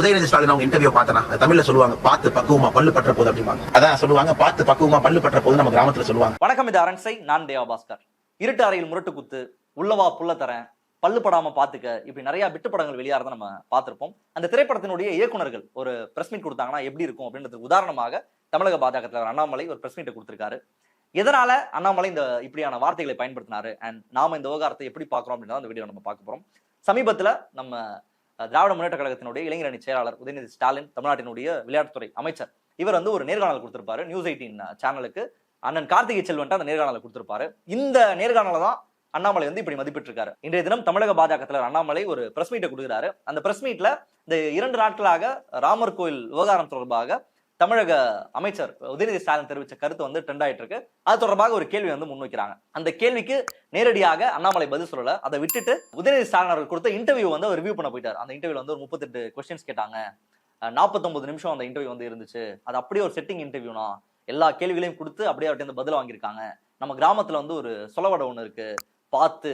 உதயநிதி ஸ்டாலின் அவங்க இன்டர்வியூ பார்த்தனா தமிழ்ல சொல்லுவாங்க பார்த்து பக்குவமா பல்லு பற்ற போது அப்படிம்பாங்க. அதான் சொல்லுவாங்க பார்த்து பக்குவமா பல்லு பற்ற போது நம்ம கிராமத்துல சொல்லுவாங்க. வணக்கம் இது அரண்சை நான் தேவா பாஸ்கர். இருட்டு அறையில் முரட்டு குத்து உள்ளவா புள்ள தரேன் பல்லு படாம பாத்துக்க இப்படி நிறைய விட்டு படங்கள் வெளியாறத நம்ம பார்த்திருப்போம். அந்த திரைப்படத்தினுடைய இயக்குனர்கள் ஒரு பிரஸ் மீட் கொடுத்தாங்கன்னா எப்படி இருக்கும் அப்படின்றது உதாரணமாக தமிழக பாஜக தலைவர் அண்ணாமலை ஒரு பிரஸ் மீட்டை கொடுத்திருக்காரு. எதனால அண்ணாமலை இந்த இப்படியான வார்த்தைகளை பயன்படுத்தினாரு? அண்ட் நாம இந்த விவகாரத்தை எப்படி பார்க்கறோம் அப்படின்றத அந்த வீடியோ நம்ம பார்க்க போறோம். சமீபத்துல நம்ம திராவிட முன்னேற்ற கழகத்தினுடைய இளைஞர் அணி செயலாளர் உதயநிதி ஸ்டாலின் தமிழ்நாட்டினுடைய விளையாட்டுத்துறை அமைச்சர். இவர் வந்து ஒரு நேர்காணல் கொடுத்திருப்பாரு. நியூஸ் எயிட்டீன் சேனலுக்கு அண்ணன் கார்த்திகை செல்வன் அந்த நேர்காணலை கொடுத்திருப்பாரு. இந்த நேர்காணல தான் அண்ணாமலை வந்து இப்படி மதிப்பிட்டு இருக்காரு இன்றைய தினம் தமிழக பாஜக தலைவர் அண்ணாமலை ஒரு பிரஸ் மீட்டை கொடுக்குறாரு. அந்த பிரஸ் மீட்ல இந்த இரண்டு நாட்களாக ராமர் கோயில் விவகாரம் தொடர்பாக தமிழக அமைச்சர் உதயநிதி ஸ்டாலின் தெரிவித்த கருத்து வந்து ட்ரெண்ட் ஆயிட்டு இருக்கு. அது தொடர்பாக ஒரு கேள்வி வந்து முன்வைக்கிறாங்க. அந்த கேள்விக்கு நேரடியாக அண்ணாமலை பதில் சொல்லல. அதை விட்டுட்டு உதயநிதி ஸ்டாலின் அவர்கள் கொடுத்த இன்டர்வியூ வந்து ரிவ்யூ பண்ண போயிட்டார். அந்த இன்டர்வியூல வந்து ஒரு முப்பத்தெட்டு கொஸ்டின்ஸ் கேட்டாங்க. நாற்பத்தொன்பது நிமிஷம் அந்த இன்டர்வியூ வந்து இருந்துச்சு. அது அப்படியே ஒரு செட்டிங் இன்டர்வியூனா எல்லா கேள்விகளையும் கொடுத்து அப்படியே அவர்கிட்ட பதில் வாங்கியிருக்காங்க. நம்ம கிராமத்துல வந்து ஒரு சொலவடை ஒன்று இருக்கு. பார்த்து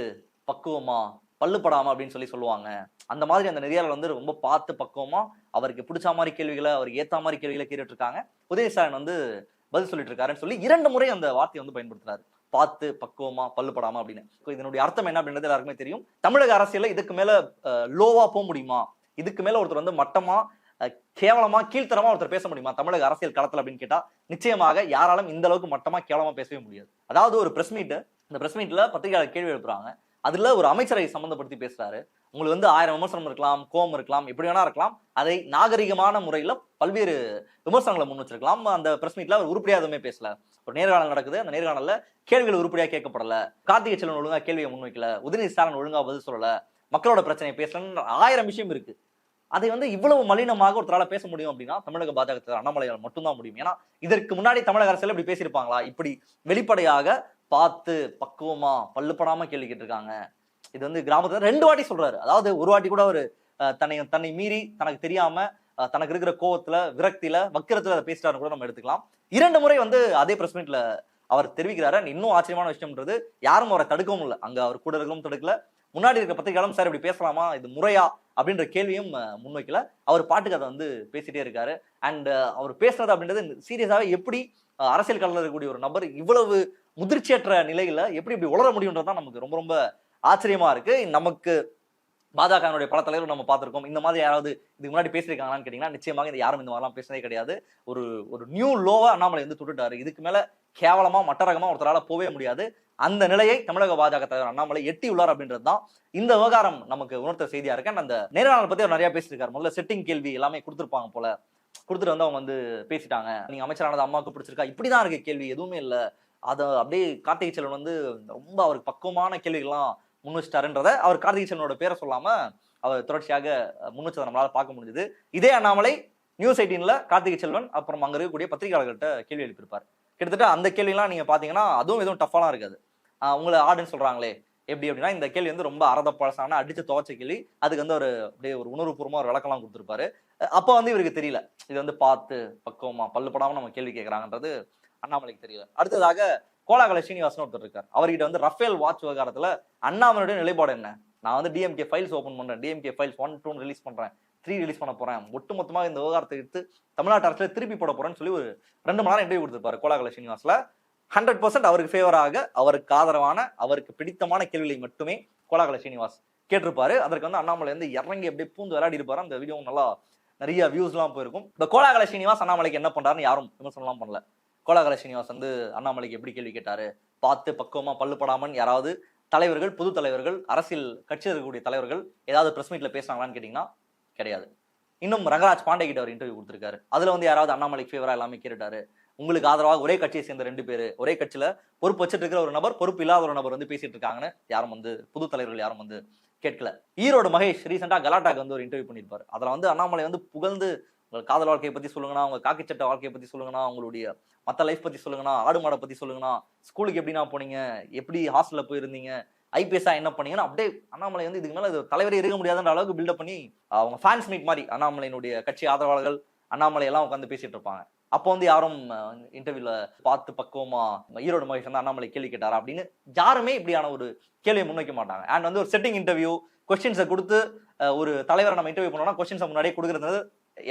பக்குவமா பல்லுப்படாம அப்படின்னு சொல்லி சொல்லுவாங்க. அந்த மாதிரி அந்த நெறியாளர் வந்து ரொம்ப பார்த்து பக்குவமாக அவருக்கு பிடிச்ச மாதிரி கேள்விகளை அவருக்கு ஏற்ற மாதிரி கேள்விகளை கேட்டுட்டு இருக்காங்க உதய வந்து பதில் சொல்லிட்டு இருக்காருன்னு சொல்லி இரண்டு முறை அந்த வார்த்தையை வந்து பயன்படுத்துறாரு. பார்த்து பக்குவமா பல்லுப்படாம அப்படின்னு. இதனுடைய அர்த்தம் என்ன அப்படின்றது எல்லாருக்குமே தெரியும். தமிழக அரசியல இதுக்கு மேல லோவா போக முடியுமா? இதுக்கு மேல ஒருத்தர் வந்து மட்டமா கேவலமா கீழ்த்தரமா ஒருத்தர் பேச முடியுமா? தமிழக அரசியல் களத்துல அப்படின்னு கேட்டா நிச்சயமாக யாராலும் இந்த அளவுக்கு மட்டமா கேவலமா பேசவே முடியாது. அதாவது ஒரு பிரஸ் மீட் இந்த பிரஸ் மீட்ல பத்திரிகையாளர் கேள்வி எழுப்புறாங்க. அதில் ஒரு அமைச்சரை சம்மந்தப்படுத்தி பேசுகிறாரு உங்களுக்கு வந்து ஆயிரம் விமர்சனம் இருக்கலாம் கோபம் இருக்கலாம் எப்படி வேணா இருக்கலாம். அதை நாகரிகமான முறையில் பல்வேறு விமர்சனங்களை முன் வச்சிருக்கலாம். அந்த பிரஸ் மீட்ல அவர் உருப்படியாக எதுவுமே பேசல. ஒரு நேர்காணல் நடக்குது. அந்த நேர்காணல்ல கேள்விகள் உருப்படியாக கேட்கப்படல. கார்த்திகை செல்வன் ஒழுங்காக கேள்வியை முன்வைக்கல உதயநிதி ஸ்டாலின் ஒழுங்காக பதில் சொல்லல. மக்களோட பிரச்சனையை பேசலன்னு ஆயிரம் விஷயம் இருக்கு. அதை வந்து இவ்வளவு மலினமாக ஒருத்தரால பேச முடியும் அப்படின்னா தமிழக பாஜக அண்ணாமலையால் மட்டும்தான் முடியும். ஏன்னா இதற்கு முன்னாடி தமிழக அரசியல் இப்படி பேசியிருப்பாங்களா? இப்படி வெளிப்படையாக பார்த்து பக்குவமா பல்லுப்படாம கேள்வி கேட்டிருக்காங்க இது வந்து கிராமத்துல ரெண்டு வாட்டி சொல்றாரு. அதாவது ஒரு வாட்டி கூட அவர் தன்னை தன்னை மீறி தனக்கு தெரியாம தனக்கு இருக்கிற கோவத்துல விரக்தியில வக்கிரத்துல அதை பேசிட்டாரு கூட நம்ம எடுத்துக்கலாம். இரண்டு முறை வந்து அதே பிரஸ் மீட்ல அவர் தெரிவிக்கிறாரு. இன்னும் ஆச்சரியமான விஷயம்ன்றது யாரும் அவரை தடுக்கவும் இல்லை. அங்க அவர் கூட இருக்கவும் தடுக்கல. முன்னாடி இருக்க பத்திரிகையாளரும் சார் இப்படி பேசலாமா? இது முறையா? அப்படின்ற கேள்வியும் முன்வைக்கல. அவர் பாட்டுக்கு அதை வந்து பேசிட்டே இருக்காரு. அண்ட் அவர் பேசுறது அப்படின்றது சீரியஸாவே எப்படி அரசியல் கலந்து இருக்கக்கூடிய ஒரு நபர் இவ்வளவு முதிர்ச்சியற்ற நிலையில எப்படி இப்படி உளர முடியுன்றது தான் நமக்கு ரொம்ப ரொம்ப ஆச்சரியமா இருக்கு. நமக்கு பாஜகனுடைய பல தலைவர்கள் நம்ம பார்த்துருக்கோம். இந்த மாதிரி யாராவது இதுக்கு முன்னாடி பேசியிருக்காங்களான்னு கேட்டீங்கன்னா நிச்சயமாக இந்த யாரும் இந்த மாதிரிலாம் பேசினதே கிடையாது. ஒரு ஒரு நியூ லோவா அண்ணாமலை வந்து தொட்டுட்டாரு. இதுக்கு மேல கேவலமா மட்டரகமா ஒருத்தரால போவே முடியாது. அந்த நிலையை தமிழக பாஜக தலைவர் அண்ணாமலை எட்டி உள்ளார் அப்படின்றது தான் இந்த விவகாரம் நமக்கு உணர்த்த செய்தியா இருக்கேன் அந்த நேர்காணல் பத்தி அவர் நிறைய பேசியிருக்காரு. முதல்ல செட்டிங் கேள்வி எல்லாமே கொடுத்துருப்பாங்க போல. கொடுத்துட்டு வந்து அவங்க வந்து பேசிட்டாங்க. நீங்க அமைச்சரானது அம்மாவுக்கு பிடிச்சிருக்கா? இப்படிதான் இருக்கு கேள்வி. எதுவுமே இல்லை. அதை அப்படியே கார்த்திகை செல்வன் வந்து ரொம்ப அவருக்கு பக்குவமான கேள்விகள்லாம் முன் வச்சிட்டாருன்றத அவர் கார்த்திகை செல்வனோட பேரை சொல்லாம அவர் தொடர்ச்சியாக முன் வச்சதை பார்க்க முடிஞ்சது. இதே அண்ணாமலை நியூஸ் எயிட்டீன்ல கார்த்திகை செல்வன் அப்புறம் அங்கே இருக்கக்கூடிய பத்திரிகையாளர்கள்ட்ட கேள்வி எழுப்பியிருப்பார். கிட்டத்தட்ட அந்த கேள்விலாம் நீங்க பாத்தீங்கன்னா அதுவும் எதுவும் டஃபாலாம் இருக்காது. உங்களை ஆடுன்னு சொல்றாங்களே எப்படி அப்படின்னா இந்த கேள்வி வந்து ரொம்ப அறத பழசான அடிச்சு துவச்ச கேள்வி. அதுக்கு வந்து ஒரு அப்படியே ஒரு உணர்வுபூர்வமா ஒரு விளக்கம்லாம் கொடுத்துருப்பாரு. அப்போ வந்து இவருக்கு தெரியல. இது வந்து பார்த்து பக்குவமா பல்லு படாமல் நம்ம கேள்வி கேட்கறாங்கன்றது அண்ணாமலைக்கு தெரியல. அடுத்ததாக கோலாகல ஸ்ரீனிவாசன் ஒருத்தர் இருக்கார். அவர்கிட்ட வந்து ரஃபேல் வாட்ச் விவகாரத்துல அண்ணாமலையுடைய நிலைப்பாடு என்ன? நான் வந்து டிஎம்கே ஃபைல்ஸ் ஓபன் பண்றேன். DMK files one two release பண்றேன். த்ரீ ரிலீஸ் பண்ண போறேன். ஒட்டுமொத்தமாக இந்த விவகாரத்தை எடுத்து தமிழ்நாட்டு அரசுல திருப்பி போட போறேன்னு சொல்லி ஒரு ரெண்டு மணி நேரம் இன்டர்வியூ கொடுத்துருப்பாரு கோலாகல ஸ்ரீனிவாஸ்ல ஹண்ட்ரட் பர்சன்ட் அவருக்கு ஃபேவராக அவருக்கு ஆதரவான அவருக்கு பிடித்தமான கேள்விகளை மட்டுமே கோலாகல ஸ்ரீனிவாஸ் கேட்டிருப்பாரு. அதற்கு வந்து அண்ணாமலை வந்து இறங்கி அப்படியே பூந்து விளையாடி இருப்பாரு. அந்த வீடியோ நல்லா நிறைய வியூஸ்லாம் போயிருக்கும். இந்த கோலாகல ஸ்ரீனிவாஸ் அண்ணாமலைக்கு என்ன பண்றாருன்னு யாரும் விமர்சனம்லாம் பண்ணல. கோலாகல சீனிவாஸ் வந்து அண்ணாமலைக்கு எப்படி கேள்வி கேட்டாரு? பார்த்து பக்குவமா பல்லு யாராவது தலைவர்கள் புது தலைவர்கள் அரசியல் கட்சியில் இருக்கக்கூடிய தலைவர்கள் ஏதாவது பிரஸ் மீட்ல பேசுறாங்களான்னு கேட்டீங்கன்னா கிடையாது. இன்னும் ரங்கராஜ் பாண்டே கிட்ட ஒரு இன்டர்வியூ கொடுத்திருக்காரு. அதுல வந்து யாராவது அண்ணாமலைக்கு ஃபேவரா எல்லாமே கேட்டுட்டாரு. உங்களுக்கு ஆதரவாக ஒரே கட்சியை சேர்ந்த ரெண்டு பேர் ஒரே கட்சியில பொறுப்பு வச்சுட்டு இருக்கிற ஒரு நபர் பொறுப்பு இல்லாத ஒரு நபர் வந்து பேசிட்டு இருக்காங்கன்னு யாரும் வந்து புது தலைவர்கள் யாரும் வந்து கேட்கல. ஈரோடு மகேஷ் ரீசெண்டா கலாட்டாக்கு வந்து ஒரு இன்டர்வியூ பண்ணியிருப்பாரு. அதுல வந்து அண்ணாமலை வந்து புகழ்ந்து உங்கள் காதல் வாழ்க்கையை பற்றி சொல்லுங்கண்ணா உங்கள் காக்கி சட்ட வாழ்க்கையை பற்றி சொல்லுங்கண்ணா உங்களுடைய மற்ற லைஃப் பற்றி சொல்லுங்கண்ணா ஆடு மாடை பற்றி சொல்லுங்கண்ணா ஸ்கூலுக்கு எப்படிண்ணா போனீங்க எப்படி ஹாஸ்டலில் போயிருந்தீங்க ஐபிஎஸ்ஆ என்ன பண்ணீங்கன்னா அப்படியே அண்ணாமலை வந்து இதுக்கு மேலே தலைவரே இருக்க முடியாதுன்ற அளவுக்கு பில்டப் பண்ணி அவங்க ஃபேன்ஸ் மீட் மாதிரி அண்ணாமலையினுடைய கட்சி ஆதரவாளர்கள் அண்ணாமலை எல்லாம் உட்காந்து பேசிட்டு இருப்பாங்க. அப்போ வந்து யாரும் இன்டர்வியூல பார்த்து பக்குவமா ஈரோடு மகேஷ் வந்து அண்ணாமலை கேள்வி கேட்டாரா அப்படின்னு யாருமே இப்படியான ஒரு கேள்வியை முன்வைக்க மாட்டாங்க. அண்ட் வந்து ஒரு செட்டிங் இன்டர்வியூ கொஸ்டின்ஸை கொடுத்து ஒரு தலைவரை நம்ம இன்டர்வியூ பண்ணோம்னா கொஸ்டின்ஸை முன்னாடியே கொடுக்குறது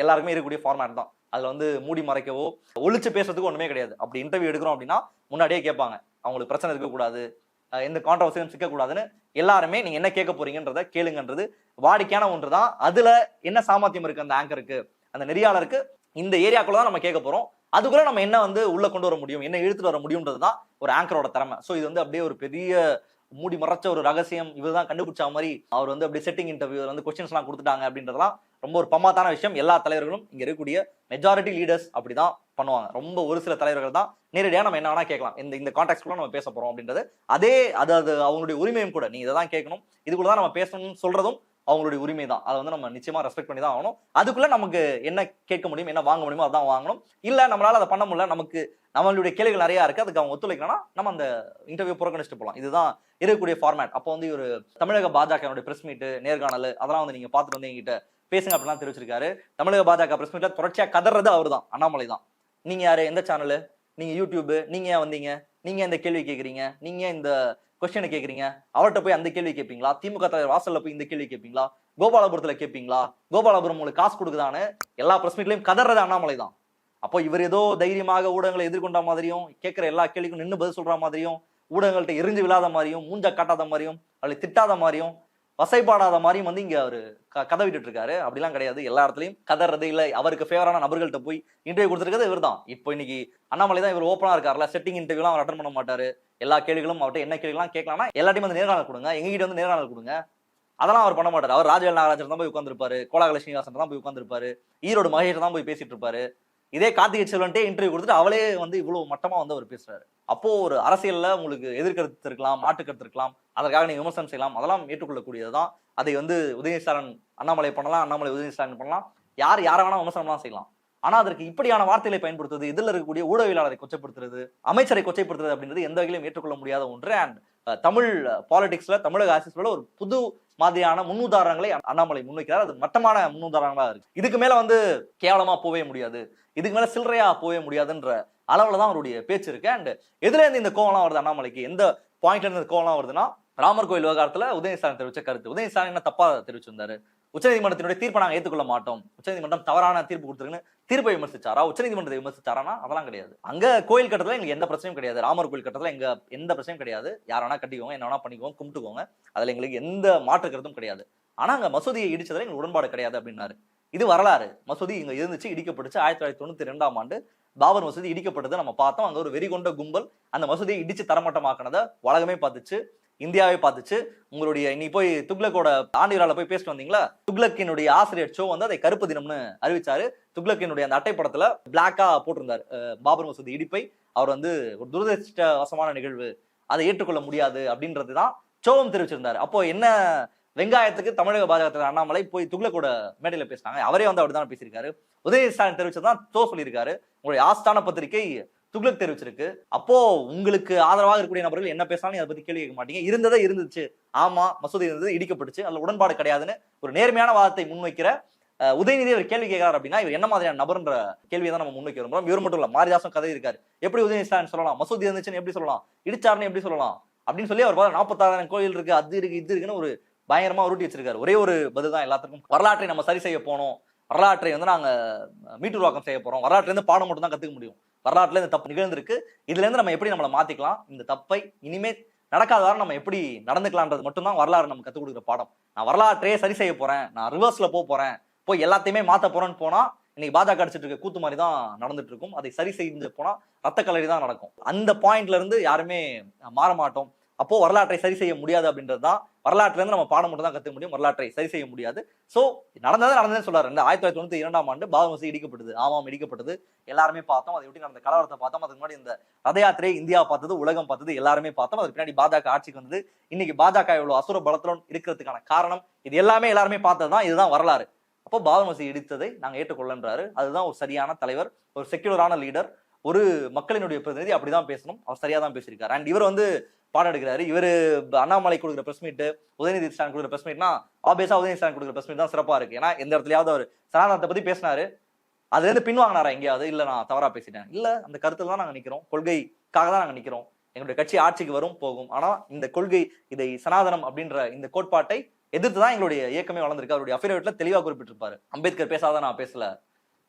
எல்லாருக்குமே இருக்கக்கூடிய ஃபார்மேட் தான். அதில் வந்து மூடி மறைக்கவோ ஒழிச்சு பேசுறதுக்கு ஒன்றுமே கிடையாது. அப்படி இன்டர்வியூ எடுக்கிறோம் அப்படின்னா முன்னாடியே கேட்பாங்க. அவங்களுக்கு பிரச்சனை இருக்கக்கூடாது. எந்த கான்ட்ரவர்சியும் சிக்கக்கூடாதுன்னு எல்லாருமே நீங்கள் என்ன கேட்க போறீங்கன்றத கேளுங்கன்றது வாடிக்கையான ஒன்று தான். அதில் என்ன சாமர்த்தியம் இருக்குது அந்த ஆங்கருக்கு அந்த நெறியாளருக்கு இந்த ஏரியாக்குள்ள தான் நம்ம கேட்க போகிறோம் அதுக்குள்ளே நம்ம என்ன வந்து உள்ளே கொண்டு வர முடியும்? என்ன இழுத்துட்டு வர முடியும்ன்றது தான் ஒரு ஆங்கரோட திறமை. ஸோ இது வந்து அப்படியே ஒரு பெரிய மூடி மறைச்ச ஒரு ரகசியம் இவர்தான் கண்டுபிடிச்ச மாதிரி அவர் வந்து அப்படி செட்டிங் இன்டர்வியூ வந்து கொஸ்டின்ஸ் எல்லாம் கொடுத்துட்டாங்க அப்படின்றதெல்லாம் ரொம்ப ஒரு பமாத்தான விஷயம். எல்லா தலைவர்களும் இங்க இருக்கக்கூடிய மெஜாரிட்டி லீடர்ஸ் அப்படிதான் பண்ணுவாங்க. ரொம்ப ஒரு சில தலைவர்கள் தான் நேரடியாக நம்ம என்ன வேணா கேட்கலாம். இந்த இந்த கான்டாக்ட்குள்ள நம்ம பேச போறோம் அப்படின்றது. அதே அது அது அவங்களுடைய உரிமையும் கூட நீ இதை தான் கேட்கணும். இதுக்குள்ள தான் நம்ம பேசணும்னு சொல்றதும் அவங்களுடைய உரிமை தான். அதை வந்து நம்ம நிச்சயமா ரெஸ்பெக்ட் பண்ணி தான் ஆகணும். அதுக்குள்ள நமக்கு என்ன கேட்க முடியும் என்ன வாங்க முடியுமோ அதான் வாங்கணும். இல்ல நம்மளால அதை பண்ண முடியல நமக்கு நம்மளுடைய கேள்விகள் நிறைய இருக்கு. அதுக்கு அவங்க ஒத்துழைக்கணும்னா நம்ம அந்த இன்டர்வியூ புறக்கணிச்சுட்டு போகலாம் இதுதான் இருக்கக்கூடிய ஃபார்மேட் அப்போ வந்து ஒரு தமிழக பாஜகனுடைய பிரஸ் மீட்டு நேர்காணல் அதெல்லாம் வந்து நீங்க பார்த்துட்டு வந்து எங்கிட்ட பேசுங்க அப்படிலாம் தெரிவிச்சிருக்காரு. தமிழக பாஜக பிரஸ் மீட்ல தொடர்ச்சியா கதறது அவர் தான் அண்ணாமலை தான். நீங்க யாரு? எந்த சேனலு நீங்க யூடியூப் நீங்க ஏன் வந்தீங்க? நீங்க இந்த கேள்வி கேக்குறீங்க? நீங்க ஏன் இந்த கொஸ்டினை கேட்குறீங்க அவர்கிட்ட போய் அந்த கேள்வி கேட்பீங்களா திமுக தலைவர் வாசல்ல போய் இந்த கேள்வி கேட்பீங்களா கோபாலபுரத்துல கேட்பீங்களா கோபாலபுரம் உங்களுக்கு காசு கொடுக்குதான்னு எல்லா பிரஸ் கதறது அண்ணாமலை தான். அப்போ இவர் ஏதோ தைரியமாக ஊடகங்களை எதிர்கொண்ட மாதிரியும் கேட்குற எல்லா கேள்விக்கும் நின்று பதில் சொல்ற மாதிரியும் ஊடகங்கள்ட்ட எரிஞ்சு விழாத மாதிரியும் மூஞ்ச காட்டாத மாதிரியும் அவளை திட்டாத மாதிரியும் வசைப்பாடாத மாதிரியும் வந்து இங்க அவரு க- கதை விட்டுட்டு இருக்காரு அப்படிலாம் கிடையாது. எல்லா இடத்துலயும் கதறது இல்ல. அவருக்கு ஃபேவரான நபர்கள்ட்ட போய் இன்டர்வியூ கொடுத்துருக்கிறது இவர் தான் இப்போ இன்னைக்கு அண்ணாமலை தான் இவர் ஓப்பனா இருக்கார்ல. செட்டிங் இன்டர்வியூலாம் அவர் அட்டன் பண்ண மாட்டாரு. எல்லா கேள்விகளும் அவர்கிட்ட என்ன கேள்விலாம் கேட்கலாம்னா எல்லாத்தையும் வந்து நேர்காணல் கொடுங்க. எங்ககிட்ட வந்து நேர்காணல் கொடுங்க. அதெல்லாம் அவர் பண்ண மாட்டாரு. அவர் ராஜவேல் நாகராஜர் தான் போய் உட்காந்துருப்பாரு கோலாகல ஸ்ரீனிவாசன் தான் போய் உட்காந்துருப்பாரு ஈரோடு மகேஷ் தான் போய் பேசிட்டு இருப்பாரு இதே கார்த்திகை செல்வன்ட்டே இன்டர்வியூ கொடுத்துட்டு அவளே வந்து இவ்வளவு மட்டமா வந்து அவர் பேசுறாரு. அப்போ ஒரு அரசியல்ல உங்களுக்கு எதிர்கருத்து இருக்கலாம் மாற்று கருத்து இருக்கலாம் அதற்காக நீங்க விமர்சனம் செய்யலாம் அதெல்லாம் ஏற்றுக்கொள்ளக்கூடியதுதான். அதை வந்து உதயநிதி ஸ்டாலின் அண்ணாமலை பண்ணலாம் அண்ணாமலை உதயநிதி ஸ்டாலின் பண்ணலாம். யார் யாரை வேணா விமர்சனம்லாம் செய்யலாம். ஆனா அதற்கு இப்படியான வார்த்தைகளை பயன்படுத்துவது இதில் இருக்கக்கூடிய ஊடகவியலாளரை கொச்சைப்படுத்துறது அமைச்சரை கொச்சைப்படுத்துறது அப்படின்றது எந்த வகையிலும் ஏற்றுக்கொள்ள முடியாத ஒன்று. அண்ட் தமிழ் பாலிடிக்ஸ்ல தமிழக அரசியல் ஒரு புது மாதிரியான முன்னுதாரணங்களை அண்ணாமலை முன்வைக்கிறார். அது மட்டமான முன்னுதாரணங்களா இருக்கு. இதுக்கு மேல வந்து கேவலமா போவே முடியாது. இதுக்கு மேல சில்லறையா போவே முடியாதுன்ற அளவுல தான் அவருடைய பேச்சு இருக்கு. அண்ட் எதுல இருந்து இந்த கோவம்லாம் வருது அண்ணாமலைக்கு? எந்த பாயிண்ட்ல இருந்து இந்த கோவம்லாம் வருதுன்னா ராமர் கோயில் விவகாரத்துல உதயநிதி ஸ்டாலின் தெரிவிச்ச கருத்து. உதயநிதி ஸ்டாலின் என்ன தப்பா தெரிவிச்சிருந்தாரு? உச்சநீதிமன்றத்தினுடைய தீர்ப்பை நாங்கள் ஏற்றுக்கொள்ள மாட்டோம். உச்சநீதிமன்றம் தவறான தீர்ப்பு கொடுத்துருக்குன்னு தீர்ப்பை விமர்சிச்சாரா? உச்சநீதிமன்றத்தை விமர்சிச்சாரானா அதெல்லாம் கிடையாது. அங்க கோயில் கட்டத்தில் எங்களுக்கு எந்த பிரச்சனையும் கிடையாது. ராமர் கோயில் கட்டத்தில் எங்க எந்த பிரச்சனையும் கிடையாது. யார் வேணா கட்டிக்கோங்க என்ன வேணா பண்ணிக்கோங்க கும்பிட்டுக்கோங்க. அதில் எங்களுக்கு எந்த மாற்று கருத்தும் கிடையாது. ஆனால் அங்கே மசூதியை இடிச்சதுல எங்களுக்கு உடன்பாடு கிடையாது அப்படின்னாரு. இது வரலாறு. மசூதி இங்கே இருந்துச்சு இடிக்கப்பட்டுச்சு. ஆயிரத்தி தொள்ளாயிரத்தி தொண்ணூற்றி ரெண்டாம் ஆண்டு பாபர் மசூதி இடிக்கப்பட்டது நம்ம பார்த்தோம். அங்கே ஒரு வெறிகொண்ட கும்பல் அந்த மசூதியை இடிச்சு தரமட்டமாக்கினதை உலகமே பார்த்துச்சு. இந்தியாவே பார்த்துச்சு. உங்களுடைய நீ போய் துக்ளக்கோட ஆண்டு போய் பேசிட்டு வந்தீங்களா? துக்ளக்கினுடைய ஆசிரியர் ஷோ வந்து அதை கருப்பு தினம்னு அறிவிச்சாரு. துக்ளக்கினுடைய அந்த அட்டைப்படத்துல பிளாக்கா போட்டிருந்தாரு. பாபர் மசூதி இடிப்பை. அவர் வந்து ஒரு துரதிருஷ்டவசமான நிகழ்வு. அதை ஏற்றுக்கொள்ள முடியாது அப்படின்றது தான் சோகம் தெரிவிச்சிருந்தாரு. அப்போ என்ன வெங்காயத்துக்கு தமிழக பாஜக அண்ணாமலை போய் துக்ளக்கோட மேடையில் பேசினாங்க. அவரே வந்து அப்படிதான் பேசியிருக்காரு. உதயஸ்டாலின் தெரிவிச்சது தான் சோ சொல்லியிருக்காரு. உங்களுடைய ஆஸ்தான பத்திரிகை துக்ளக் தெரிவிச்சிருக்கு அப்போ உங்களுக்கு ஆதரவாக இருக்கக்கூடிய நபர்கள் என்ன பேசினாலும் அதை பத்தி கேள்வி கேட்க மாட்டீங்க. இருந்ததே இருந்துச்சு. ஆமா மசூதி இருந்தது இடிக்கப்பட்டுச்சு. அதுல உடன்பாடு கிடையாதுன்னு ஒரு நேர்மையான வாதத்தை முன்வைக்கிற உதயநிதி அவர் கேள்வி கேட்கிறார் அப்படின்னா இவர் என்ன மாதிரியான நபர்ன்ற கேள்வியை தான் நம்ம முன்வைக்க விரும்புறோம். இவர் மட்டும் இல்ல மாரிதாசம் கதை இருக்காரு. எப்படி உதயநிதி ஸ்டாலின் சொல்லலாம்? மசூதி இருந்துச்சுன்னு எப்படி சொல்லலாம்? இடிச்சாருன்னு எப்படி சொல்லலாம்? அப்படின்னு சொல்லி அவர் பார்த்தா நாற்பத்தாறாயிரம் கோயில் இருக்கு அது இருக்கு இது இருக்குன்னு ஒரு பயங்கரமா உருட்டி வச்சிருக்காரு. ஒரே ஒரு பதில் தான் எல்லாத்துக்கும். வரலாற்றை நம்ம சரி செய்ய போனோம். வரலாற்றை வந்து நாங்க மீட்டுருவாக்கம் செய்ய போறோம். வரலாற்றுல இருந்து பாடம் மட்டும் தான் கத்துக்க முடியும். வரலாற்றில் இந்த தப்பு நிகழ்ந்திருக்கு. இதுலேருந்து நம்ம எப்படி நம்மளை மாற்றிக்கலாம் இந்த தப்பை இனிமே நடக்காதவாறு நம்ம எப்படி நடந்துக்கலான்றது மட்டும்தான் வரலாறு நம்ம கற்றுக் கொடுக்குற பாடம். நான் வரலாற்றையே சரி செய்ய போகிறேன் நான் ரிவர்ஸில் போக போகிறேன் போய் எல்லாத்தையுமே மாற்ற போகிறேன்னு போனால் இன்னைக்கு பாஜக அடிச்சிட்டு இருக்க கூத்து மாதிரி தான் நடந்துட்டு இருக்கும். அதை சரி செய்து போனால் ரத்த கலரி தான் நடக்கும். அந்த பாயிண்ட்ல இருந்து யாருமே மாற மாட்டோம். அப்போ வரலாற்றை சரி செய்ய முடியாது அப்படின்றது தான். வரலாற்றுலேருந்து நம்ம பாடம் மட்டும் தான் கற்றுக்க முடியும். வரலாற்றை சரி செய்ய முடியாது. ஸோ நடந்தது நடந்ததுன்னு சொல்றாரு. இந்த ஆயிரத்தி தொள்ளாயிரத்தி தொண்ணூத்தி இரண்டாம் ஆண்டு பாபர் இடிக்கப்பட்டது. ஆமாம் இடிக்கப்பட்டது. எல்லாருமே பார்த்தோம். அதை எப்படி நடந்த கலவரத்தை பார்த்தோம். அதுக்கு முன்னாடி இந்த ரத யாத்திரை இந்தியா பார்த்தது உலகம் பார்த்தது எல்லாருமே பார்த்தோம். அதுக்கு பின்னாடி பாஜக ஆட்சிக்கு வந்தது. இன்னைக்கு பாஜக இவ்வளோ அசுர பலத்துடன் இருக்கிறதுக்கான காரணம் இது எல்லாமே எல்லாருமே பார்த்தது தான். இதுதான் வரலாறு. அப்போ பாபர் மசூதி இடித்ததை நாங்கள் ஏற்றுக்கொள்ளன்றாரு. அதுதான் ஒரு சரியான தலைவர் ஒரு செக்யூலரான லீடர் ஒரு மக்களினுடைய பிரதிநிதி அப்படிதான் பேசணும். அவர் சரியா தான் பேசியிருக்காரு. அண்ட் இவர் வந்து பாடம் எடுக்கிறாரு இவர் அண்ணாமலை கொடுக்குற பிரஸ் மீட் உதயநிதி ஸ்டாலின் கொடுக்குற பிரஸ் மீட்னா ஆபியஸா உதயநிதி ஸ்டாலின் கொடுக்குற பிரஸ் மீட் தான் சிறப்பா இருக்கு. ஏன்னா எந்த இடத்துலயாவது அவர் சனாதனத்தை பத்தி பேசினாரு. அதுல இருந்து பின்வாங்கினாரா எங்கேயாவது? இல்ல நான் தவறா பேசிட்டேன். இல்ல அந்த கருத்துல தான் நாங்க நிக்கிறோம். கொள்கைக்காக தான் நாங்க நிக்கிறோம். எங்களுடைய கட்சி ஆட்சிக்கு வரும் போகும். ஆனா இந்த கொள்கை இதை சனாதனம் அப்படின்ற இந்த கோட்பாட்டை எதிர்த்து தான் எங்களுடைய இயக்கமே வளர்ந்துருக்கு. அவருடைய அஃபிடேவிட்ல தெளிவா குறிப்பிட்டிருப்பாரு. அம்பேத்கர் பேசாத நான் பேசல.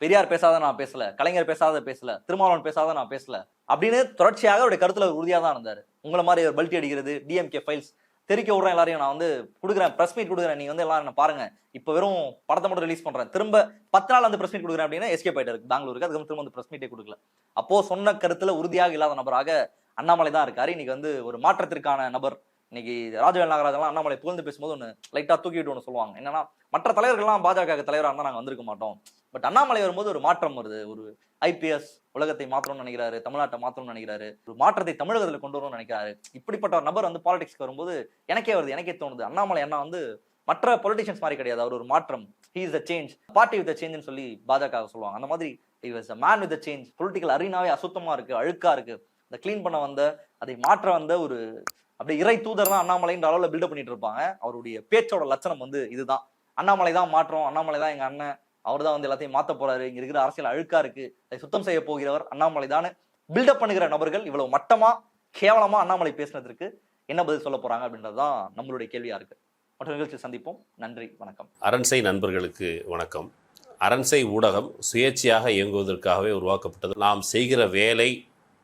பெரியார் பேசாத நான் பேசல. கலைஞர் பேசாத பேசல. திருமாவளவன் பேசாத நான் பேசல. அப்படின்னு தொடர்ச்சியாக அவருடைய கருத்துல உறுதியா தான் இருந்தாரு. உங்களை மாதிரி ஒரு பல்ட்டி அடிக்கிறது டிஎம்கே ஃபைல்ஸ் தெரிக்க விடுறேன் எல்லாரையும். நான் வந்து கொடுக்குறேன். ப்ரெஸ் மீட் கொடுக்குறேன். நீங்க வந்து எல்லாரும் பாருங்க. இப்போ வெறும் படத்தை மட்டும் ரிலீஸ் பண்றேன். திரும்ப பத்து நாள் வந்து ப்ரெஸ் மீட் கொடுக்குறேன் அப்படின்னா எஸ்கே இருக்கு பெங்களூருக்கு. அதுக்கு திரும்ப வந்து பிரஸ் மீட்டே கொடுக்கல. அப்போ சொன்ன கருத்துல உறுதியாக இல்லாத நபராக அண்ணாமலை தான் இருக்காரு. இன்னைக்கு வந்து ஒரு மாற்றத்திற்கான நபர். இன்னைக்கு ராஜவேல் நாகராஜெல்லாம் அண்ணாமலை புகழ்ந்து பேசும்போது ஒன்று லைட்டாக தூக்கிட்டு ஒன்று சொல்லுவாங்க. என்னன்னா மற்ற தலைவர்கள்லாம் பாஜக தலைவராக இருந்தால் நாங்கள் வந்திருக்க மாட்டோம். பட் அண்ணாமலை வரும்போது ஒரு மாற்றம் வருது. ஒரு ஐபிஎஸ் உலகத்தை மாற்றணும்னு நினைக்கிறாரு தமிழ்நாட்டை மாற்றணும்னு நினைக்கிறாரு ஒரு மாற்றத்தை தமிழகத்தில் கொண்டு வரணும்னு நினைக்கிறாரு. இப்படிப்பட்ட ஒரு நபர் வந்து பாலிடிக்ஸ்க்கு வரும்போது எனக்கே வருது எனக்கே தோணுது. அண்ணாமலை அண்ணா வந்து மற்ற பொலிட்டிஷியன்ஸ் மாதிரி கிடையாது. அவர் ஒரு மாற்றம். He is the change party with சேஞ்ச்னு சொல்லி பாஜக சொல்லுவாங்க. அந்த மாதிரி is a man with change political அரினாவே அசுத்தமா இருக்கு அழுக்கா இருக்கு. இந்த க்ளீன் பண்ண வந்த அதை மாற்ற வந்த ஒரு அப்படி இறை தூதர் தான் அண்ணாமலைன்ற அளவில் பில்டப் பண்ணிட்டு இருப்பாங்க. அவருடைய பேச்சோட லட்சணம் வந்து இதுதான். அண்ணாமலை தான் மாற்றம் அண்ணாமலை தான் எங்க அண்ணன் அவர் தான் வந்து எல்லாத்தையும் மாற்ற போறாரு. இங்க இருக்கிற அரசியல் அழுக்கா இருக்கு. அதை சுத்தம் செய்ய போகிறவர் அண்ணாமலை தான் பில்டப் பண்ணுகிற நபர்கள் இவ்வளவு மட்டமா கேவலமா அண்ணாமலை பேசினதற்கு என்ன பதில் சொல்ல போறாங்க அப்படின்றது தான் நம்மளுடைய கேள்வியா இருக்கு. மற்ற நிகழ்ச்சி சந்திப்போம். நன்றி வணக்கம். அரண்சை நண்பர்களுக்கு வணக்கம். அரண்சை ஊடகம் சுயேட்சையாக இயங்குவதற்காகவே உருவாக்கப்பட்டது. நாம் செய்கிற வேலை